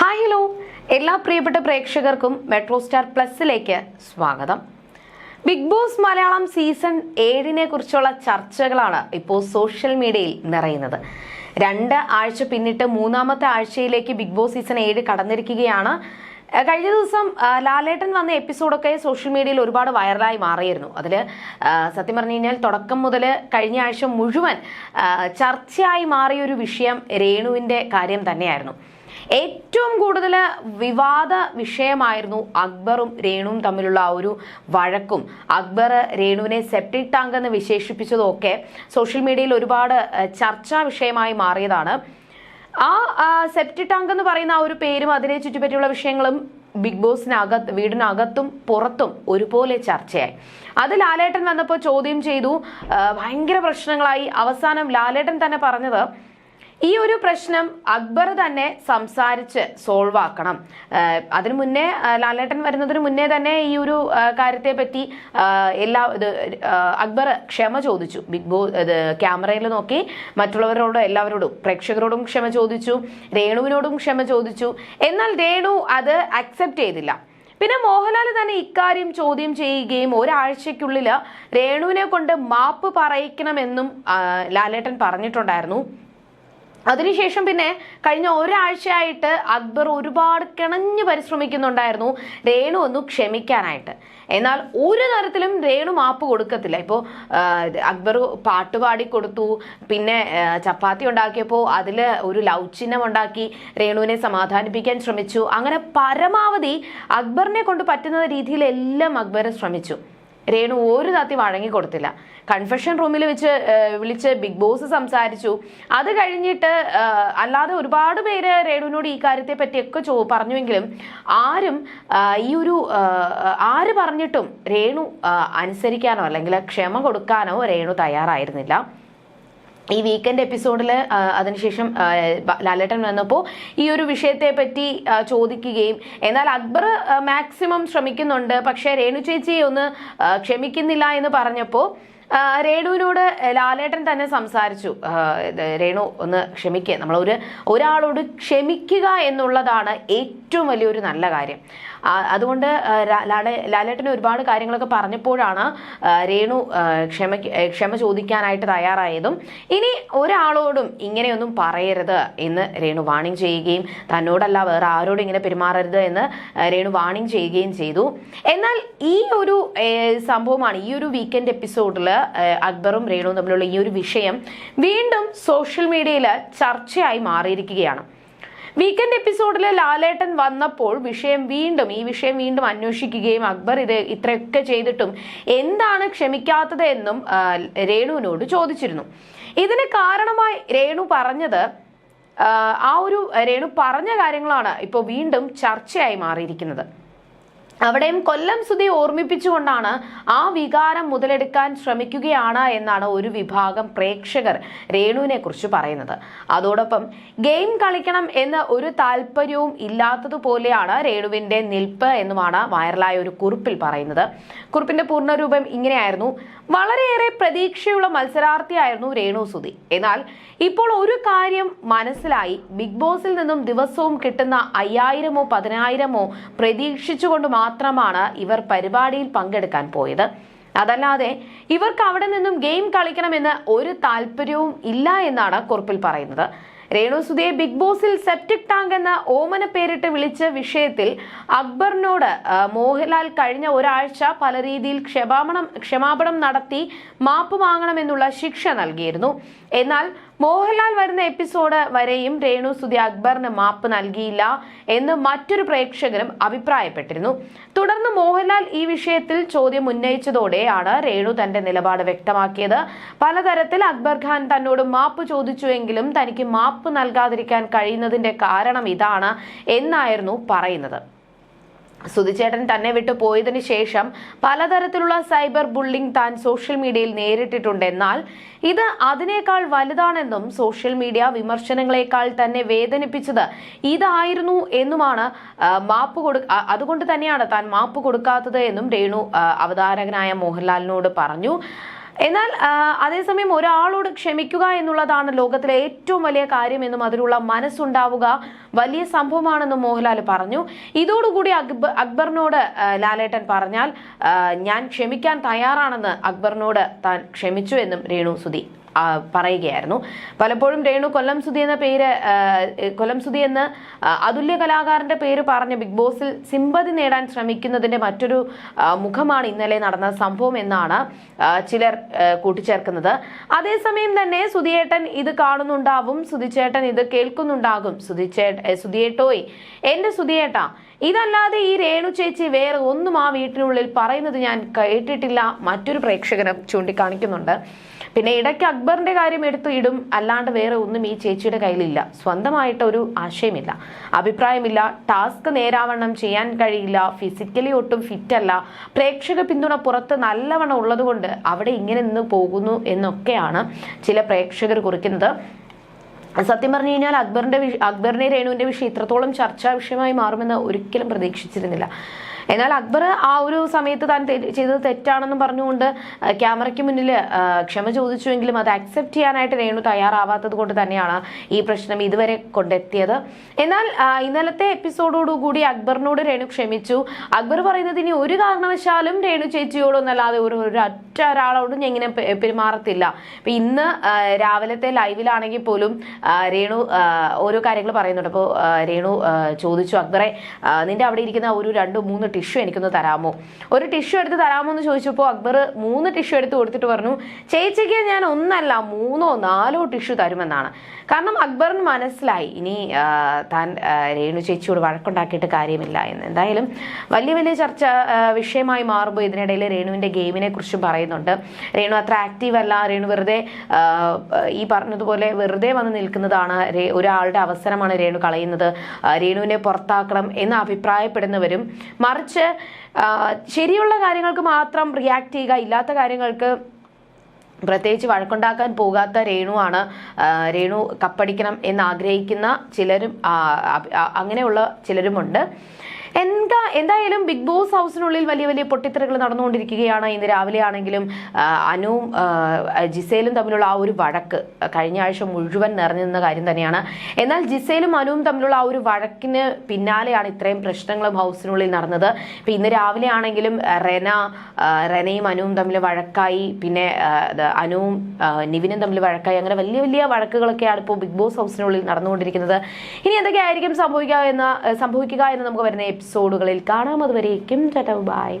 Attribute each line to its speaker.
Speaker 1: Hi hello എല്ലാ പ്രിയപ്പെട്ട പ്രേക്ഷകർക്കും മെട്രോ സ്റ്റാർ പ്ലസിലേക്ക് സ്വാഗതം. ബിഗ് ബോസ് മലയാളം സീസൺ ഏഴിനെ കുറിച്ചുള്ള ചർച്ചകളാണ് ഇപ്പോൾ സോഷ്യൽ മീഡിയയിൽ നിറയുന്നത്. രണ്ട് ആഴ്ച പിന്നിട്ട് മൂന്നാമത്തെ ആഴ്ചയിലേക്ക് ബിഗ് ബോസ് സീസൺ ഏഴ് കടന്നിരിക്കുകയാണ്. കഴിഞ്ഞ ദിവസം ലാലേട്ടൻ വന്ന എപ്പിസോഡൊക്കെ സോഷ്യൽ മീഡിയയിൽ ഒരുപാട് വൈറലായി മാറിയിരുന്നു. അതിൽ സത്യം പറഞ്ഞു കഴിഞ്ഞാൽ തുടക്കം മുതൽ കഴിഞ്ഞ ആഴ്ച മുഴുവൻ ചർച്ചയായി മാറിയൊരു വിഷയം രേണുവിന്റെ കാര്യം തന്നെയായിരുന്നു. ഏറ്റവും കൂടുതൽ വിവാദ വിഷയമായിരുന്നു അക്ബറും രേണുവും തമ്മിലുള്ള ആ ഒരു വഴക്കും. അക്ബർ രേണുവിനെ സെപ്റ്റിക് ടാങ്ക് എന്ന് വിശേഷിപ്പിച്ചതൊക്കെ സോഷ്യൽ മീഡിയയിൽ ഒരുപാട് ചർച്ചാ വിഷയമായി മാറിയതാണ്. ആ സെപ്റ്റി ടാങ്ക് എന്ന് പറയുന്ന ആ ഒരു പേരും അതിനെ ചുറ്റിപ്പറ്റിയുള്ള വിഷയങ്ങളും ബിഗ് ബോസിനകത്ത് വീടിനകത്തും പുറത്തും ഒരുപോലെ ചർച്ചയായി. അത് ലാലേട്ടൻ വന്നപ്പോൾ ചോദ്യം ചെയ്തു. ഭയങ്കര പ്രശ്നങ്ങളായി. അവസാനം ലാലേട്ടൻ തന്നെ പറഞ്ഞത് ഈ ഒരു പ്രശ്നം അക്ബർ തന്നെ സംസാരിച്ച് സോൾവ് ആക്കണം. അതിനു മുന്നേ ലാലേട്ടൻ വരുന്നതിന് മുന്നേ തന്നെ ഈ ഒരു കാര്യത്തെ പറ്റി എല്ലാ ഇത് അക്ബർ ക്ഷമ ചോദിച്ചു. ബിഗ് ബോ ഇത് ക്യാമറയിൽ നോക്കി മറ്റുള്ളവരോടും എല്ലാവരോടും പ്രേക്ഷകരോടും ക്ഷമ ചോദിച്ചു രേണുവിനോടും ക്ഷമ ചോദിച്ചു. എന്നാൽ രേണു അത് അക്സെപ്റ്റ് ചെയ്തില്ല. പിന്നെ മോഹൻലാൽ തന്നെ ഇക്കാര്യം ചോദ്യം ചെയ്യുകയും ഒരാഴ്ചയ്ക്കുള്ളിൽ രേണുവിനെ കൊണ്ട് മാപ്പ് പറയിക്കണമെന്നും ലാലേട്ടൻ പറഞ്ഞിട്ടുണ്ടായിരുന്നു. അതിനുശേഷം പിന്നെ കഴിഞ്ഞ ഒരാഴ്ചയായിട്ട് അക്ബർ ഒരുപാട് കിണഞ്ഞു പരിശ്രമിക്കുന്നുണ്ടായിരുന്നു. രേണു ഒന്ന് ക്ഷമിക്കാനായിട്ട്. എന്നാൽ ഒരു തരത്തിലും രേണു മാപ്പ് കൊടുക്കത്തില്ല. ഇപ്പോൾ അക്ബർ പാട്ട് പാടി കൊടുത്തു. പിന്നെ ചപ്പാത്തി ഉണ്ടാക്കിയപ്പോൾ അതിൽ ഒരു ലവ് ചിഹ്നം ഉണ്ടാക്കി രേണുവിനെ സമാധാനിപ്പിക്കാൻ ശ്രമിച്ചു. അങ്ങനെ പരമാവധി അക്ബറിനെ കൊണ്ട് പറ്റുന്ന രീതിയിലെല്ലാം അക്ബർ ശ്രമിച്ചു. രേണു ഒരു തത്തി വഴങ്ങി കൊടുത്തില്ല. കൺഫെഷൻ റൂമിൽ വെച്ച് വിളിച്ച് ബിഗ് ബോസ് സംസാരിച്ചു. അത് കഴിഞ്ഞിട്ട് അല്ലാതെ ഒരുപാട് പേര് രേണുവിനോട് ഈ കാര്യത്തെ പറ്റിയൊക്കെ ചോ പറഞ്ഞുവെങ്കിലും ആരും ഈ ഒരു ആര് പറഞ്ഞിട്ടും രേണു അനുസരിക്കാനോ അല്ലെങ്കിൽ ക്ഷമ കൊടുക്കാനോ രേണു തയ്യാറായിരുന്നില്ല. ഈ വീക്കെൻഡ് എപ്പിസോഡിൽ അതിനുശേഷം ലാലേട്ടൻ വന്നപ്പോൾ ഈ ഒരു വിഷയത്തെ പറ്റി ചോദിക്കുകയും എന്നാൽ അക്ബർ മാക്സിമം ശ്രമിക്കുന്നുണ്ട്. പക്ഷേ രേണു ചേച്ചി ഒന്ന് ക്ഷമിക്കുന്നില്ല എന്ന് പറഞ്ഞപ്പോൾ രേണുവിനോട് ലാലേട്ടൻ തന്നെ സംസാരിച്ചു. രേണു ഒന്ന് ക്ഷമിക്കുക നമ്മളൊരു ഒരാളോട് ക്ഷമിക്കുക എന്നുള്ളതാണ് ഏറ്റവും വലിയൊരു നല്ല കാര്യം. അതുകൊണ്ട് ലാലേട്ടന് ഒരുപാട് കാര്യങ്ങളൊക്കെ പറഞ്ഞപ്പോഴാണ് രേണു ക്ഷമ ക്ഷമ ചോദിക്കാനായിട്ട് തയ്യാറായതും ഇനി ഒരാളോടും ഇങ്ങനെയൊന്നും പറയരുത് എന്ന് രേണു വാണിംഗ് ചെയ്യുകയും തന്നോടല്ല വേറെ ആരോടും ഇങ്ങനെ പെരുമാറരുത് എന്ന് രേണു വാണിംഗ് ചെയ്യുകയും ചെയ്തു. എന്നാൽ ഈ ഒരു സംഭവമാണ് ഈ ഒരു വീക്കെൻഡ് എപ്പിസോഡിൽ അക്ബറും രേണുവും തമ്മിലുള്ള ഈ ഒരു വിഷയം വീണ്ടും സോഷ്യൽ മീഡിയയിൽ ചർച്ചയായി മാറിയിരിക്കുകയാണ്. വീക്കെൻഡ് എപ്പിസോഡിൽ ലാലേട്ടൻ വന്നപ്പോൾ വിഷയം വീണ്ടും ഈ വിഷയം വീണ്ടും അന്വേഷിക്കുകയും അക്ബർ ഇത് ഇത്രയൊക്കെ ചെയ്തിട്ടും എന്താണ് ക്ഷമിക്കാത്തത് എന്നും രേണുവിനോട് ചോദിച്ചിരുന്നു. ഇതിന് കാരണമായി രേണു പറഞ്ഞത് ആ, ഒരു രേണു പറഞ്ഞ കാര്യങ്ങളാണ് ഇപ്പോൾ വീണ്ടും ചർച്ചയായി മാറിയിരിക്കുന്നത്. അവിടെയും കൊല്ലം സുധി ഓർമ്മിപ്പിച്ചുകൊണ്ടാണ് ആ വികാരം മുതലെടുക്കാൻ ശ്രമിക്കുകയാണ് എന്നാണ് ഒരു വിഭാഗം പ്രേക്ഷകർ രേണുവിനെ കുറിച്ച് പറയുന്നത്. അതോടൊപ്പം ഗെയിം കളിക്കണം എന്ന ഒരു താല്പര്യവും ഇല്ലാത്തതുപോലെയാണ് രേണുവിന്റെ നിൽപ്പ് എന്നുമാണ് വൈറലായ ഒരു കുറിപ്പിൽ പറയുന്നത്. കുറിപ്പിന്റെ പൂർണരൂപം ഇങ്ങനെയായിരുന്നു. വളരെയേറെ പ്രതീക്ഷയുള്ള മത്സരാർത്ഥിയായിരുന്നു രേണു സുധി. എന്നാൽ ഇപ്പോൾ ഒരു കാര്യം മനസ്സിലായി. ബിഗ് ബോസിൽ നിന്നും ദിവസവും കിട്ടുന്ന അയ്യായിരമോ പതിനായിരമോ പ്രതീക്ഷിച്ചുകൊണ്ട് മാത്രമാണ് ഇവർ പരിപാടിയിൽ പങ്കെടുക്കാൻ പോയത്. അതല്ലാതെ ഇവർക്ക് അവിടെ നിന്നും ഗെയിം കളിക്കണമെന്ന് ഒരു താല്പര്യവും ഇല്ല എന്നാണ് കുറിപ്പിൽ പറയുന്നത്. രേണുസുതിയെ ബിഗ് ബോസിൽ സെപ്റ്റിക് ടാങ്ക് എന്ന ഓമന പേരിട്ട് വിളിച്ച വിഷയത്തിൽ അക്ബറിനോട് മോഹൻലാൽ കഴിഞ്ഞ ഒരാഴ്ച പല രീതിയിൽ ക്ഷമാപണം ക്ഷമാപണം നടത്തി മാപ്പ് വാങ്ങണമെന്നുള്ള ശിക്ഷ നൽകിയിരുന്നു. എന്നാൽ മോഹൻലാൽ വരുന്ന എപ്പിസോഡ് വരെയും രേണു സുധി അക്ബറിന് മാപ്പ് നൽകിയില്ല എന്ന് മറ്റൊരു പ്രേക്ഷകരും അഭിപ്രായപ്പെട്ടിരുന്നു. തുടർന്ന് മോഹൻലാൽ ഈ വിഷയത്തിൽ ചോദ്യം ഉന്നയിച്ചതോടെയാണ് രേണു തന്റെ നിലപാട് വ്യക്തമാക്കിയത്. പലതരത്തിൽ അക്ബർ ഖാൻ തന്നോട് മാപ്പ് ചോദിച്ചുവെങ്കിലും തനിക്ക് മാപ്പ് നൽകാതിരിക്കാൻ കഴിയുന്നതിന്റെ കാരണം ഇതാണ് എന്നായിരുന്നു പറയുന്നത്. സുധിച്ചേട്ടൻ തന്നെ വിട്ടു പോയതിന് ശേഷം പലതരത്തിലുള്ള സൈബർ ബുള്ളിംഗ് താൻ സോഷ്യൽ മീഡിയയിൽ നേരിട്ടിട്ടുണ്ട്. എന്നാൽ ഇത് അതിനേക്കാൾ വലുതാണെന്നും സോഷ്യൽ മീഡിയ വിമർശനങ്ങളെക്കാൾ തന്നെ വേദനിപ്പിച്ചത് ഇതായിരുന്നു എന്നുമാണ് മാപ്പ് കൊടു അതുകൊണ്ട് തന്നെയാണ് താൻ മാപ്പ് കൊടുക്കാത്തത് എന്നും രേണു അവതാരകനായ മോഹൻലാലിനോട് പറഞ്ഞു. എന്നാൽ അതേസമയം ഒരാളോട് ക്ഷമിക്കുക എന്നുള്ളതാണ് ലോകത്തിലെ ഏറ്റവും വലിയ കാര്യം കാര്യമെന്നും അതിലുള്ള മനസ്സുണ്ടാവുക വലിയ സംഭവമാണെന്നും മോഹൻലാൽ പറഞ്ഞു. ഇതോടുകൂടി അക്ബർ അക്ബറിനോട് ലാലേട്ടൻ പറഞ്ഞാൽ ഞാൻ ക്ഷമിക്കാൻ തയ്യാറാണെന്ന് അക്ബറിനോട് താൻ ക്ഷമിച്ചു എന്നും രേണു സുധി പറയുകയായിരുന്നു. പലപ്പോഴും രേണു കൊല്ലം സുധി എന്ന പേര് കൊല്ലം സുധി എന്ന് അതുല്യ കലാകാരന്റെ പേര് പറഞ്ഞ് ബിഗ് ബോസിൽ സിമ്പതി നേടാൻ ശ്രമിക്കുന്നതിന്റെ മറ്റൊരു മുഖമാണ് ഇന്നലെ നടന്ന സംഭവം എന്നാണ് ചിലർ കൂട്ടിച്ചേർക്കുന്നത്. അതേസമയം തന്നെ സുധിയേട്ടൻ ഇത് കാണുന്നുണ്ടാവും സുധിച്ചേട്ടൻ ഇത് കേൾക്കുന്നുണ്ടാകും. സുധിച്ചേട്ട സുധിയേട്ടോയ് എന്റെ സുധിയേട്ട ഇതല്ലാതെ ഈ രേണു ചേച്ചി വേറെ ഒന്നും ആ വീട്ടിനുള്ളിൽ പറയുന്നത് ഞാൻ കേട്ടിട്ടില്ല മറ്റൊരു പ്രേക്ഷകനും ചൂണ്ടിക്കാണിക്കുന്നുണ്ട്. പിന്നെ ഇടയ്ക്ക് അക്ബറിന്റെ കാര്യം എടുത്ത് ഇടും അല്ലാണ്ട് വേറെ ഒന്നും ഈ ചേച്ചിയുടെ കയ്യിലില്ല. സ്വന്തമായിട്ട് ഒരു ആശയമില്ല. അഭിപ്രായമില്ല. ടാസ്ക് നേരാവണ്ണം ചെയ്യാൻ കഴിയില്ല. ഫിസിക്കലി ഒട്ടും ഫിറ്റ് അല്ല പ്രേക്ഷക പിന്തുണ പുറത്ത് നല്ലവണ്ണം ഉള്ളതുകൊണ്ട് അവിടെ ഇങ്ങനെ നിന്ന് പോകുന്നു എന്നൊക്കെയാണ് ചില പ്രേക്ഷകർ കുറിക്കുന്നത്. സത്യം പറഞ്ഞു കഴിഞ്ഞാൽ അക്ബറിന്റെ അക്ബറിനെ രേണുവിന്റെ വിഷയം ഇത്രത്തോളം ചർച്ചാ വിഷയമായി മാറുമെന്ന് ഒരിക്കലും പ്രതീക്ഷിച്ചിരുന്നില്ല. എന്നാൽ അക്ബർ ആ ഒരു സമയത്ത് താൻ ചെയ്തത് തെറ്റാണെന്ന് പറഞ്ഞുകൊണ്ട് ക്യാമറയ്ക്ക് മുന്നിൽ ക്ഷമ ചോദിച്ചുവെങ്കിലും അത് അക്സെപ്റ്റ് ചെയ്യാനായിട്ട് രേണു തയ്യാറാവാത്തത് കൊണ്ട് തന്നെയാണ് ഈ പ്രശ്നം ഇതുവരെ കൊണ്ടെത്തിയത്. എന്നാൽ ഇന്നലത്തെ എപ്പിസോഡോടുകൂടി അക്ബറിനോട് രേണു ക്ഷമിച്ചു. അക്ബർ പറയുന്നത് ഇനി ഒരു കാരണവശാലും രേണു ചേച്ചിയോടൊന്നല്ലാതെ ഒരു ഒരു ഒറ്റ ഒരാളോടും ഞാൻ ഇങ്ങനെ പെരുമാറത്തില്ല. അപ്പം ഇന്ന് രാവിലത്തെ ലൈവിലാണെങ്കിൽ പോലും രേണു ഓരോ കാര്യങ്ങൾ പറയുന്നുണ്ട്. അപ്പോൾ രേണു ചോദിച്ചു അക്ബറെ നിന്റെ അവിടെ ഇരിക്കുന്ന ഒരു രണ്ട് മൂന്ന് ടിഷ്യൂ എനിക്കൊന്ന് തരാമോ? ഒരു ടിഷ്യൂ എടുത്ത് തരാമോ എന്ന് ചോദിച്ചപ്പോൾ അക്ബർ മൂന്ന് ടിഷ്യൂ എടുത്ത് കൊടുത്തിട്ട് പറഞ്ഞു ചേച്ചിക്ക് ഞാൻ ഒന്നല്ല മൂന്നോ നാലോ ടിഷ്യൂ തരുമെന്നാണ്. കാരണം അക്ബറിന് മനസ്സിലായി ഇനി താൻ രേണു ചേച്ചിയോട് വഴക്കുണ്ടാക്കിയിട്ട് കാര്യമില്ല എന്ന്. എന്തായാലും വലിയ വലിയ ചർച്ച വിഷയമായി മാറുമ്പോൾ ഇതിനിടയിൽ രേണുവിന്റെ ഗെയിമിനെ കുറിച്ചും പറയുന്നുണ്ട്. രേണു അത്ര ആക്റ്റീവ് അല്ല രേണു വെറുതെ ഈ പറഞ്ഞതുപോലെ വെറുതെ വന്ന് നിൽക്കുന്നതാണ് ഒരാളുടെ അവസരമാണ് രേണു കളയുന്നത്. രേണുവിനെ പുറത്താക്കണം എന്ന് അഭിപ്രായപ്പെടുന്നവരും മറിച്ച് ആ, ശരിയുള്ള കാര്യങ്ങൾക്ക് മാത്രം റിയാക്ട് ചെയ്യുക ഇല്ലാത്ത കാര്യങ്ങൾക്ക് പ്രത്യേകിച്ച് വഴക്കുണ്ടാക്കാൻ പോകാത്ത രേണുവാണ് രേണു കപ്പടിക്കണം എന്ന് ആഗ്രഹിക്കുന്ന ചിലരും അങ്ങനെയുള്ള ചിലരുമുണ്ട്. എന്താ എന്തായാലും ബിഗ് ബോസ് ഹൗസിനുള്ളിൽ വലിയ വലിയ പൊട്ടിത്തെറികൾ നടന്നുകൊണ്ടിരിക്കുകയാണ്. ഇന്ന് രാവിലെ ആണെങ്കിലും അനുവും ജിസേലും തമ്മിലുള്ള ആ ഒരു വഴക്ക് കഴിഞ്ഞ ആഴ്ച മുഴുവൻ നിറഞ്ഞു നിന്ന കാര്യം തന്നെയാണ്. എന്നാൽ ജിസേലും അനുവും തമ്മിലുള്ള ആ ഒരു വഴക്കിന് പിന്നാലെയാണ് ഇത്രയും പ്രശ്നങ്ങളും ഹൗസിനുള്ളിൽ നടന്നത്. ഇപ്പൊ ഇന്ന് രാവിലെ ആണെങ്കിലും റെന റെനയും അനുവും തമ്മിൽ വഴക്കായി പിന്നെ അനുവും നിവിനും തമ്മിൽ വഴക്കായി അങ്ങനെ വലിയ വലിയ വഴക്കുകളൊക്കെയാണ് ഇപ്പോൾ ബിഗ് ബോസ് ഹൗസിനുള്ളിൽ നടന്നുകൊണ്ടിരിക്കുന്നത്. ഇനി എന്തൊക്കെയായിരിക്കും സംഭവിക്കുക എന്ന് സംഭവിക്കുക എന്ന് നമുക്ക് വരുന്ന എപ്പിസോഡുകളിൽ കാണാം. അതുവരേക്കും ബൈ.